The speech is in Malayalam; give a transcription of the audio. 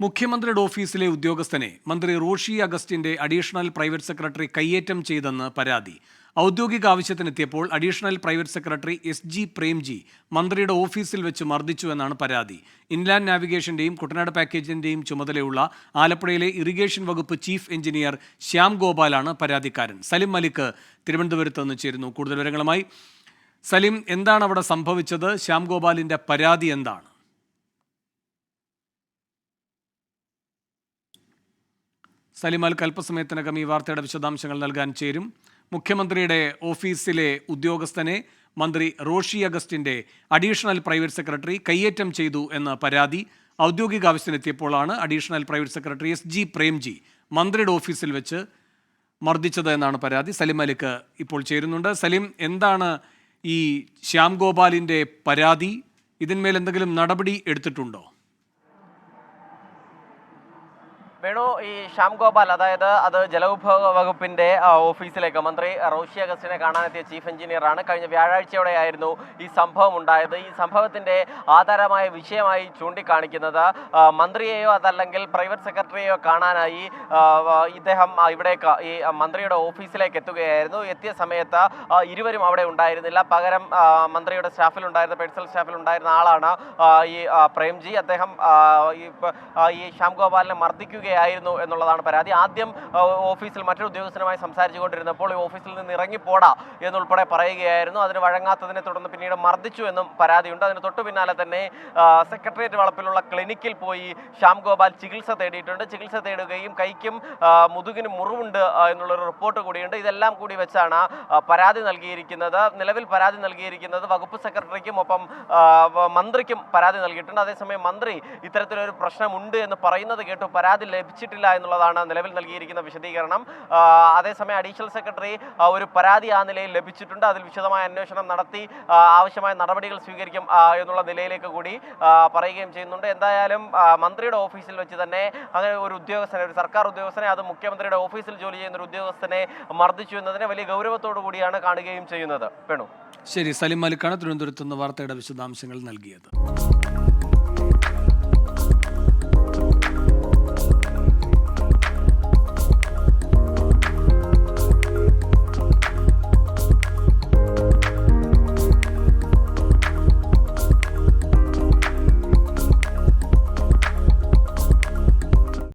മുഖ്യമന്ത്രിയുടെ ഓഫീസിലെ ഉദ്യോഗസ്ഥനെ മന്ത്രി റോഷി അഗസ്റ്റിന്റെ അഡീഷണൽ പ്രൈവറ്റ് സെക്രട്ടറി കയ്യേറ്റം ചെയ്തെന്ന് പരാതി. ഔദ്യോഗിക ആവശ്യത്തിനെത്തിയപ്പോൾ additional private secretary S G Premji മന്ത്രിയുടെ ഓഫീസിൽ വെച്ച് മർദ്ദിച്ചു എന്നാണ് പരാതി. ഇൻലാൻഡ് നാവിഗേഷന്റെയും കുട്ടനാട് പാക്കേജിന്റെയും ചുമതലയുള്ള ആലപ്പുഴയിലെ ഇറിഗേഷൻ വകുപ്പ് ചീഫ് എഞ്ചിനീയർ ശ്യാം ഗോപാലാണ് പരാതിക്കാരൻ. സലിം മലിക്ക് തിരുവനന്തപുരത്ത് നിന്ന് ചേരുന്നു. കൂടുതൽ വിവരങ്ങളുമായി സലിം എന്താണ് അവിടെ സംഭവിച്ചത്? ശ്യാം ഗോപാലിന്റെ പരാതി എന്താണ്? സലിമാൽ അല്പസമയത്തിനകം ഈ വാർത്തയുടെ വിശദാംശങ്ങൾ നൽകാൻ ചേരും. മുഖ്യമന്ത്രിയുടെ ഓഫീസിലെ ഉദ്യോഗസ്ഥനെ മന്ത്രി റോഷി അഗസ്റ്റിന്റെ അഡീഷണൽ പ്രൈവറ്റ് സെക്രട്ടറി കയ്യേറ്റം ചെയ്തു എന്ന പരാതി ഔദ്യോഗിക ആവശ്യത്തിനെത്തിയപ്പോഴാണ് additional private secretary S G Premji മന്ത്രിയുടെ ഓഫീസിൽ വെച്ച് മർദ്ദിച്ചത് എന്നാണ് പരാതി. സലിം അലിക്ക് ഇപ്പോൾ ചേരുന്നുണ്ട്. സലിം എന്താണ് ഈ ശ്യാം ഗോപാലിന്റെ പരാതി? ഇതിന്മേൽ എന്തെങ്കിലും നടപടി എടുത്തിട്ടുണ്ടോ? വേണു ഈ ശ്യാം ഗോപാൽ അതായത് അത് ജലവിഭവ വകുപ്പിന്റെ ഓഫീസിലേക്ക് മന്ത്രി റോഷി അഗസ്റ്റിനെ കാണാനെത്തിയ ചീഫ് എഞ്ചിനീയറാണ്. കഴിഞ്ഞ വ്യാഴാഴ്ചയോടെയായിരുന്നു ഈ സംഭവം ഉണ്ടായത്. ഈ സംഭവത്തിന്റെ ആധാരമായ വിഷയമായി ചൂണ്ടിക്കാണിക്കുന്നത് മന്ത്രിയെയോ അതല്ലെങ്കിൽ പ്രൈവറ്റ് സെക്രട്ടറിയെയോ കാണാനായി ഇദ്ദേഹം ആ, ഇവിടേക്ക് ഈ മന്ത്രിയുടെ ഓഫീസിലേക്ക് എത്തുകയായിരുന്നു. എത്തിയ സമയത്ത് ഇരുവരും അവിടെ ഉണ്ടായിരുന്നില്ല. പകരം മന്ത്രിയുടെ സ്റ്റാഫിൽ ഉണ്ടായിരുന്ന പേഴ്സണൽ സ്റ്റാഫിൽ ഉണ്ടായിരുന്ന ആളാണ് ഈ പ്രേംജി. അദ്ദേഹം ഈ ശ്യാം ഗോപാലിനെ മർദ്ദിക്കുകയായിരുന്നു എന്നുള്ളതാണ് പരാതി. ആദ്യം ഓഫീസിൽ മറ്റൊരു ഉദ്യോഗസ്ഥനുമായി സംസാരിച്ചുകൊണ്ടിരുന്നപ്പോൾ ഈ ഓഫീസിൽ നിന്ന് ഇറങ്ങിപ്പോടാ എന്നുൾപ്പെടെ പറയുകയായിരുന്നു. അതിന് വഴങ്ങാത്തതിനെ തുടർന്ന് പിന്നീട് മർദ്ദിച്ചു എന്നും പരാതിയുണ്ട്. അതിന് തൊട്ടു പിന്നാലെ തന്നെ സെക്രട്ടേറിയറ്റ് വളപ്പിലുള്ള ക്ലിനിക്കിൽ പോയി ശ്യാം ഗോപാൽ ചികിത്സ തേടിയിട്ടുണ്ട്. ചികിത്സ തേടുകയും കൈക്കും മുതുകിനും മുറിവുണ്ട് എന്നുള്ളൊരു റിപ്പോർട്ട് കൂടിയുണ്ട്. ഇതെല്ലാം കൂടി വെച്ചാണ് പരാതി നൽകിയിരിക്കുന്നത്. നിലവിൽ പരാതി നൽകിയിരിക്കുന്നത് വകുപ്പ് സെക്രട്ടറിക്കും ഒപ്പം മന്ത്രിക്കും പരാതി നൽകിയിട്ടുണ്ട്. അതേസമയം മന്ത്രി ഇത്തരത്തിലൊരു പ്രശ്നമുണ്ട് എന്ന് പറയുന്നത് കേട്ടു പരാതി ലഭിച്ചിട്ടില്ല എന്നുള്ളതാണ് നിലവിൽ നൽകിയിരിക്കുന്ന വിശദീകരണം. അതേസമയം അഡീഷണൽ സെക്രട്ടറി ഒരു പരാതി ആ നിലയിൽ ലഭിച്ചിട്ടുണ്ട്. അതിൽ വിശദമായ അന്വേഷണം നടത്തി ആവശ്യമായ നടപടികൾ സ്വീകരിക്കും എന്നുള്ള നിലയിലേക്ക് കൂടി പറയുകയും ചെയ്യുന്നുണ്ട്. എന്തായാലും മന്ത്രിയുടെ ഓഫീസിൽ വെച്ച് തന്നെ അങ്ങനെ ഒരു ഉദ്യോഗസ്ഥനെ ഒരു സർക്കാർ ഉദ്യോഗസ്ഥനെ അത് മുഖ്യമന്ത്രിയുടെ ഓഫീസിൽ ജോലി ചെയ്യുന്ന ഒരു ഉദ്യോഗസ്ഥനെ മർദ്ദിച്ചു എന്നതിനെ വലിയ ഗൗരവത്തോടു കൂടിയാണ് കാണുകയും ചെയ്യുന്നത്. വേണു ശരി സലിം മലിക്കാണ് തിരുവനന്തപുരത്ത് നിന്ന് വാർത്തയുടെ വിശദാംശങ്ങൾ നൽകിയത്.